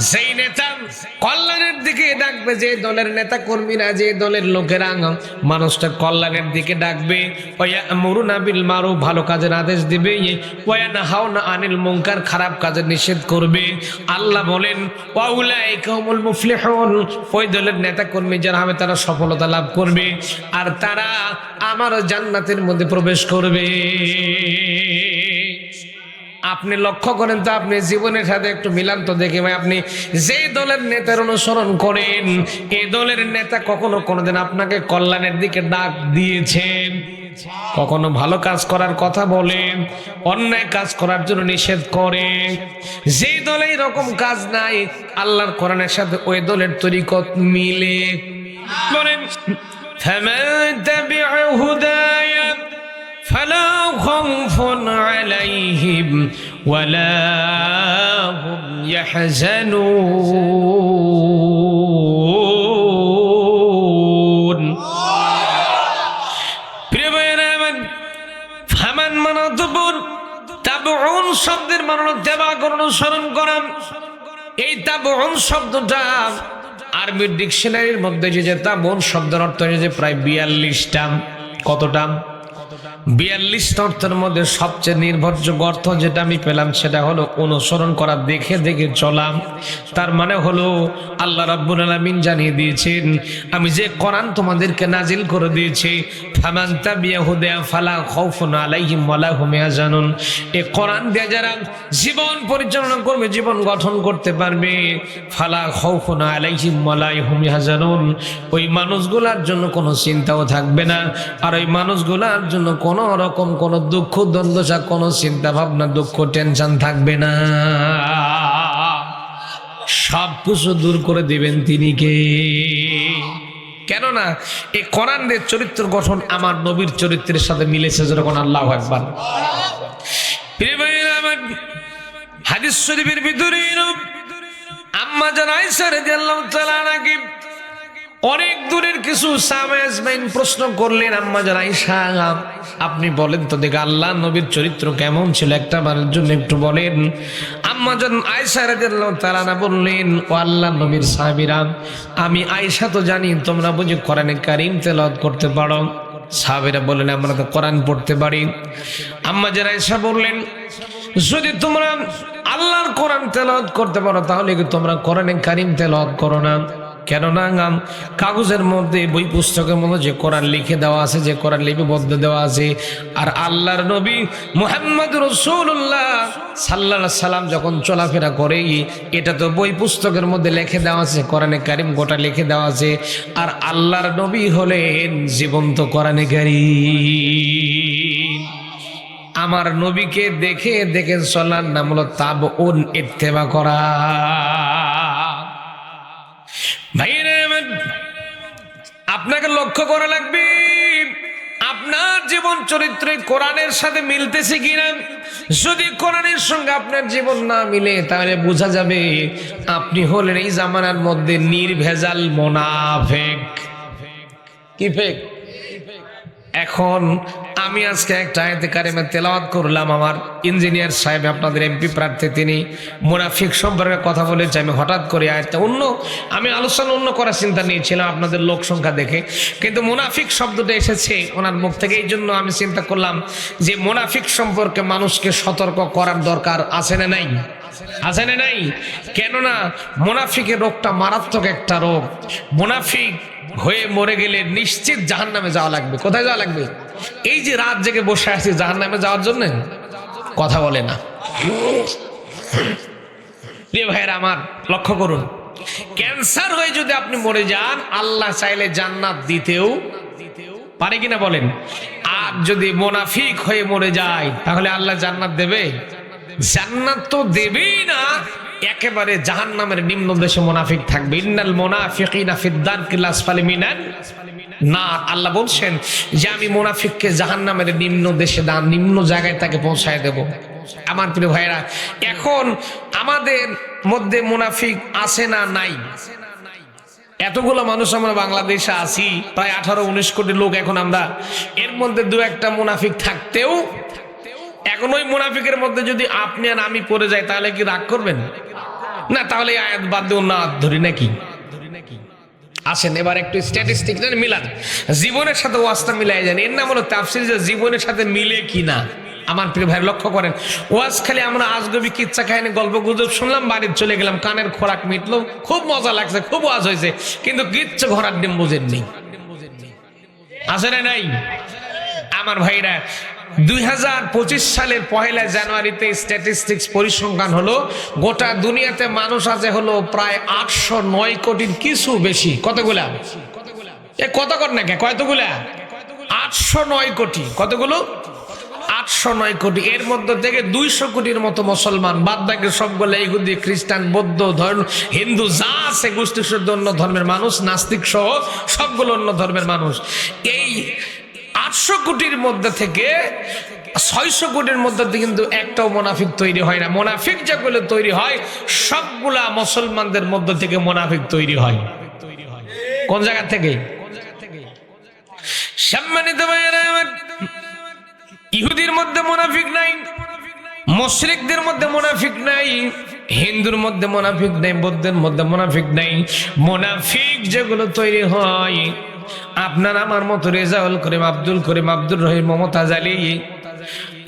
সেই নেতা কল্যাণের দিকে ডাকবে, যে দলের নেতা কর্মীরা যে দলের লোকেরা, মানুষটা কল্যাণের দিকে ডাকবে। মরুনা বিল মারু ভালো কাজের আদেশ দিবে। ওয়া না হাও না আনিল মুনকার, খারাপ কাজের নিষেধ করবে। আল্লাহ বলেন ওয়াউলাইকা হুমুল মুফলিহুন। ওই দলের নেতা কর্মী যারা হবে, তারা সফলতা লাভ করবে। আর তারা আমার জান্নাতের মধ্যে প্রবেশ করবে। আপনি লক্ষ্য করেন তো আপনি জীবনের সাথে একটু মিলান তো দেখে ভাই আপনি যেই দলের নেতার অনুসরণ করেন এই দলের নেতা কখনো কোনোদিন আপনাকে কল্যাণের দিকে ডাক দিয়েছেন কখনো ভালো কাজ করার কথা বলে অন্যায় কাজ করার জন্য নিষেধ করে যেই দলে এরকম কাজ নাই আল্লাহর কোরআনের সাথে ওই দলের তরিকত মিলে বলেন فمن تبع هدايا فلا خوف عليهم ولا هم يحزنون প্রিয় ভাইয়েরা আমার ফামান মানাতবুর তাবউন শব্দের মানন দেবা করণ স্মরণ করাম এই তাবউন শব্দটা আরবি ডিকশনারির মধ্যে যে যে তাবউন শব্দের অর্থ হয়েছে প্রায় বিয়াল্লিশটা কতটা বিয়াল্লিশ অর্থের মধ্যে সবচেয়ে নির্ভরযোগ্য অর্থ যেটা আমি পেলাম সেটা হলো অনুসরণ করা, দেখে দেখে চলাম তার মানে হলো আল্লাহ রাব্বুল আলামিন জানিয়ে দিয়েছেন, আমি যে কোরআন তোমাদেরকে নাজিল করে দিয়েছি, ফামান তাবিয়া হুদায়া ফালা খাউফুন আলাইহিম ওয়ালা হুম ইয়াহজানুন এই কোরআন দিয়ে যারা জীবন পরিচালনা করবে, জীবন গঠন করতে পারবে, ফালা খাউফুন আলাইহিম ওয়ালা হুম ইয়াহজানুন ওই মানুষগুলোর জন্য কোনো চিন্তাও থাকবে না, আর ওই মানুষগুলোর জন্য কোনো রকম কোনো দুঃখ দ্বন্দ্বসা কোনো চিন্তা ভাবনা দুঃখ, টেনশন থাকবে না। সব কিছু দূর করে দিবেন তিনি কে? কেননা এই কোরআনের চরিত্র গঠন আমার নবীর চরিত্রের সাথে মিলেছে যেরকম আল্লাহ একবার হাদিস শরীফের ভিতরে আম্মা জান আয়েশা রাদিয়াল্লাহু তাআলা নাকি অনেক দূরের কিছু সামেজমাইন প্রশ্ন করলেন আম্মা জান আয়েশা, আপনি বলেন তো দেখ আল্লাহ নবীর চরিত্র কেমন ছিল? একটা বারের জন্য একটু বলেন। আম্মা জান আয়েশা রাদিয়াল্লাহু তাআলা না বললেন, ও আল্লাহ নবীর সাহাবীরা, আমি আয়েশা তো জানি, তোমরা বুঝি কোরআনে কারীম তেলাওয়াত করতে পারো? সাহাবীরা বললেন, আমরা তো কোরআন পড়তে পারি। আম্মা জান আয়েশা বললেন, যদি তোমরা আল্লাহর কোরআন তেলাওয়াত করতে পারো, তাহলে কি তোমরা কোরআনে কারীম তেলাওয়াত করো না? কেননা কাগজের মধ্যে বই পুস্তকের মধ্যে যে কোরআন লিখে দেওয়া আছে, যে কোরআন লিপিবদ্ধ দেওয়া আছে, আর আল্লাহর নবী মোহাম্মদ রসুল্লাহ সাল্লাহ সাল্লাম যখন চলাফেরা করে, এটা তো বই পুস্তকের মধ্যে লিখে দেওয়া আছে, কোরআনে কারিম গোটা লিখে দেওয়া আছে, আর আল্লাহর নবী হলেন জীবন্ত কোরআনে কারিম। আমার নবীকে দেখে দেখে চলার নাম হলো তাব উন ইত্তেবা করা। আপনাকে লক্ষ্য করা লাগবে, আপনার জীবন চরিত্রে কোরআনের সাথে মিলতেছে কিনা? যদি কোরআনের সঙ্গে আপনার জীবন না মিলে, তাহলে বোঝা যাবে আপনি হলেন এই জামানার মধ্যে নির্ভেজাল মোনাফেক। কি ফেক এখন আমি আজকে একটা আয়তে কারিমে তেলাওয়াত করলাম আমার ইঞ্জিনিয়ার সাহেব, আপনাদের এমপি প্রার্থী তিনি। মুনাফিক সম্পর্কে কথা বলেছে, আমি হঠাৎ করে আয়টা অন্য, আমি আলোচনা অন্য করার চিন্তা নিয়েছিলাম আপনাদের লোক সংখ্যা দেখে। কিন্তু মুনাফিক শব্দটা এসেছে ওনার মুখ থেকে, এই জন্য আমি চিন্তা করলাম যে মুনাফিক সম্পর্কে মানুষকে সতর্ক করার দরকার আছে না নাই? আছে না নাই? কেননা মুনাফিকের রোগটা মারাত্মক একটা রোগ। মুনাফিক হয়ে মরে গেলে নিশ্চিত জাহান নামে যাওয়া লাগবে। কোথায় যাওয়া লাগবে? এই যে রাত জেগে বসে আছি জাহান নামে যাওয়ার জন্য, কথা বলে না। প্রিয় ভাইয়ের আমার, লক্ষ্য করুন। ক্যান্সার হয়ে যদি আপনি মরে যান, আল্লাহ চাইলে জান্নাত দিতেও পারে কিনা বলেন? আর যদি মোনাফিক হয়ে মরে যায়, তাহলে আল্লাহ জান্নাত দেবে? জান্নাত তো দেবেই না একেবারে জাহান নামের নিম্ন দেশে মোনাফিক থাকবে। ইন্নাল মোনাফিকিনা না আল্লাহ বলছেন যে আমি মোনাফিককে জাহান নামের নিম্ন দেশে দান, নিম্ন জায়গায় তাকে পৌঁছায় দেব। আমার প্রিয় ভাইরা এখন আমাদের মধ্যে মুনাফিক আছে না নাই? এতগুলো মানুষ আমরা বাংলাদেশে আছি, প্রায় আঠারো উনিশ কোটি লোক এখন আমরা। এর মধ্যে দু একটা মুনাফিক থাকতেও, এখন ওই মুনাফিকের মধ্যে যদি আপনি আর আমি পড়ে যাই, তাহলে কি রাগ করবেন? না, তাহলে আয়াত বাদ দিয়ে অন্য আয়াত ধরি নাকি? আসেন, এবার একটু স্ট্যাটিস্টিক মিলান। জীবনের সাথে ওয়াজটা মিলাই যান এর নাম হলো তাফসির যে জীবনের সাথে মিলে কি না আমার প্রিয় ভাই, লক্ষ্য করেন, ওয়াজ খালি আমরা আজগবি কিচ্ছা কাহিনী, গল্প, গুজব শুনলাম, বাড়ির চলে গেলাম, কানের খোরাক মিটলো, খুব মজা লাগছে, খুব ওয়াজ হয়েছে, কিন্তু কিচ্ছু ঘোরার ডিম বুঝেননি আছে না নাই? আমার ভাইরা দুই হাজার পঁচিশ সালের পহেলা জানুয়ারিতে স্ট্যাটিস্টিক্স পরিসংখ্যান হলো, গোটা দুনিয়াতে মানুষ আছে হলো প্রায় আটশো নয় কোটির কিছু বেশি। কতগুলা? এ কত কর না কে কতগুলা আটশো নয় কোটি। কতগুলো? আটশো নয় কোটি। এর মধ্যে থেকে দুইশো কোটির মতো মুসলমান। বাদ বাকি সবগুলো ইহুদি, খ্রিস্টান, বৌদ্ধ, ধর্ম, হিন্দু, যা আছে গোষ্ঠী অন্য ধর্মের মানুষ, নাস্তিক সহ সবগুলো অন্য ধর্মের মানুষ। এই আটশো কোটির মধ্যে থেকে ছয়শো কোটির মধ্যে কিন্তু একটাও মোনাফিক তৈরি হয় না। মোনাফিক যেগুলো তৈরি হয়, সবগুলা মুসলমানদের মধ্যে থেকে মোনাফিক তৈরি হয়। কোন জায়গা থেকে? সম্মানিত ইহুদির মধ্যে মোনাফিক নাই, মুশরিকদের মধ্যে মোনাফিক নাই, হিন্দুর মধ্যে মোনাফিক নাই, বৌদ্ধের মধ্যে মোনাফিক নাই। মোনাফিক যেগুলো তৈরি হয় আপনার আমার মতো রেজাউল করিম, আব্দুল করিম আব্দুল রহিম মমতাজ আলী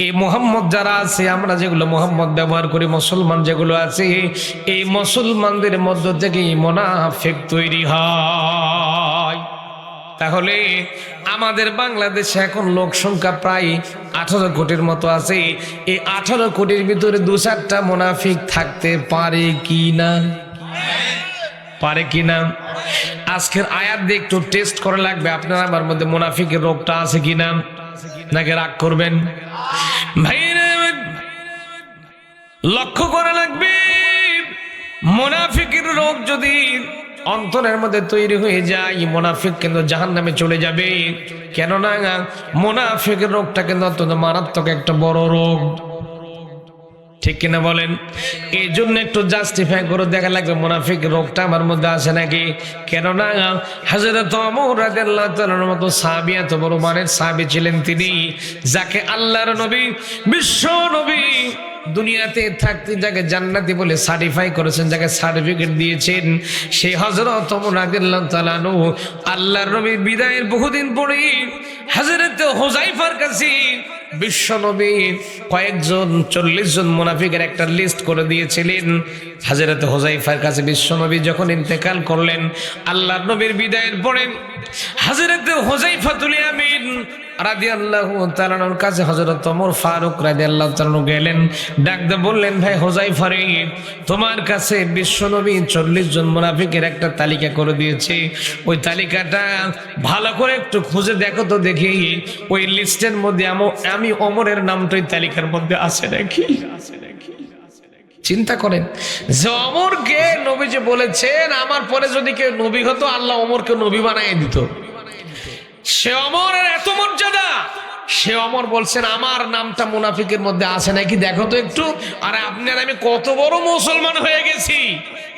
এই মোহাম্মদ যারা আছে, আমরা যেগুলো মোহাম্মদ ব্যবহার করি, মুসলমান যেগুলো আছে, এই মুসলমানদের মধ্য থেকে মোনাফিক তৈরি হয়। তাহলে আমাদের বাংলাদেশে এখন লোক সংখ্যা প্রায় আঠারো কোটির মতো আছে। এই আঠারো কোটির ভিতরে দু চারটা মোনাফিক থাকতে পারে কি না? পারে কি না? আজকের আয়াত দিয়ে একটু টেস্ট করা লাগবে। আপনার আমার মধ্যে মোনাফিকের রোগটা আছে কি না নাকি রাগ করবেন? ভাই লক্ষ্য করা লাগবে। মোনাফিকের রোগ যদি অন্তরের মধ্যে তৈরি হয়ে যায়, মোনাফিক কিন্তু জাহান নামে চলে যাবে। কেননা মোনাফিকের রোগটা কিন্তু অত্যন্ত মারাত্মক একটা বড় রোগ। ঠিক কিনা বলেন? এই জন্য একটু জাস্টিফাই করে দেখা লাগবে, মোনাফিক রোগটা আমার মধ্যে আছে নাকি? কেননা হাজরত মতো সাবি এত বড় মানের সাবি ছিলেন তিনি, যাকে আল্লাহর নবী, বিশ্ব নবী দুনিয়াতে থাকতে যাকে জান্নাতি বলে সার্টিফাই করেছেন, যাকে সার্টিফিকেট দিয়েছেন সেই হজরত আনহু আল্লাহর নবীর বিদায়ের বহুদিন পরে হযরত হোজাইফার কাছে বিশ্ব নবী কয়েকজন চল্লিশ জন মুনাফিকের একটা লিস্ট করে দিয়েছিলেন। হাজরত হোজাইফার কাছে বিশ্ব নবী যখন ইন্তেকাল করলেন আল্লাহ নবীর বিদায়ের পরে হাজরত হোজাইফাতুল আমিন কাছে ওমর ফারুক গেলেন। বললেন, ভাই তোমার কাছে বিশ্বনবী একটা তালিকা করে দিয়েছে। ওই তালিকাটা ভালো করে একটু খুঁজে দেখো তো দেখি। ওই লিস্টের মধ্যে আমো- আমি অমরের নামটা ওই তালিকার মধ্যে আছে নাকি? চিন্তা করেন, যে অমরকে নবী যে বলেছেন, আমার পরে যদি কেউ নবী হতো, আল্লাহ অমরকে নবী বানাই দিত। সে অমরের এত সে অমর বলছেন, আমার নামটা মুনাফিকের মধ্যে আছে নাকি? দেখো তো একটু। আর আপনার, আমি কত বড় মুসলমান হয়ে গেছি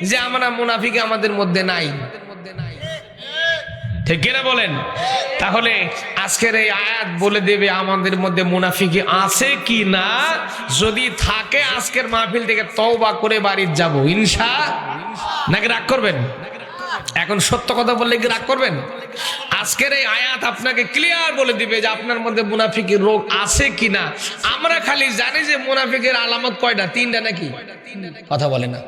যে আমরা মুনাফিক আমাদের মধ্যে নাই। বলেন? তাহলে আজকের এই আয়াত বলে দেবে আমাদের মধ্যে মুনাফিকি আছে কি না? যদি থাকে, আজকের মাহফিল থেকে তওবা করে বাড়ির যাব, ইনশা নাকি রাগ করবেন? এখন সত্য কথা বললে কি রাগ করবেন? আজকের এই আয়াত আপনাকে ক্লিয়ার বলে দিবে যে আপনার মধ্যে মুনাফিকের রোগ আছে কিনা। আমরা খালি জানি যে মুনাফিকের আলামত কয়টা? তিনটা নাকি? কথা বলে না।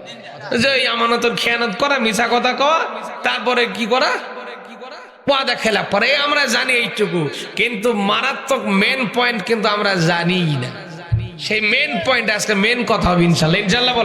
যে আমানতর খেয়ানত করা, মিছা কথা কওয়া, তারপরে কি করা? ওয়াদা খেলা পরে আমরা জানি এইটুকু। কিন্তু মারাত্মক মেন পয়েন্ট কিন্তু আমরা জানি না। সেই মেন পয়েন্ট আজকে মেন কথা হবে ইনশাল্লাহ। ইনশাল্লাহ বলে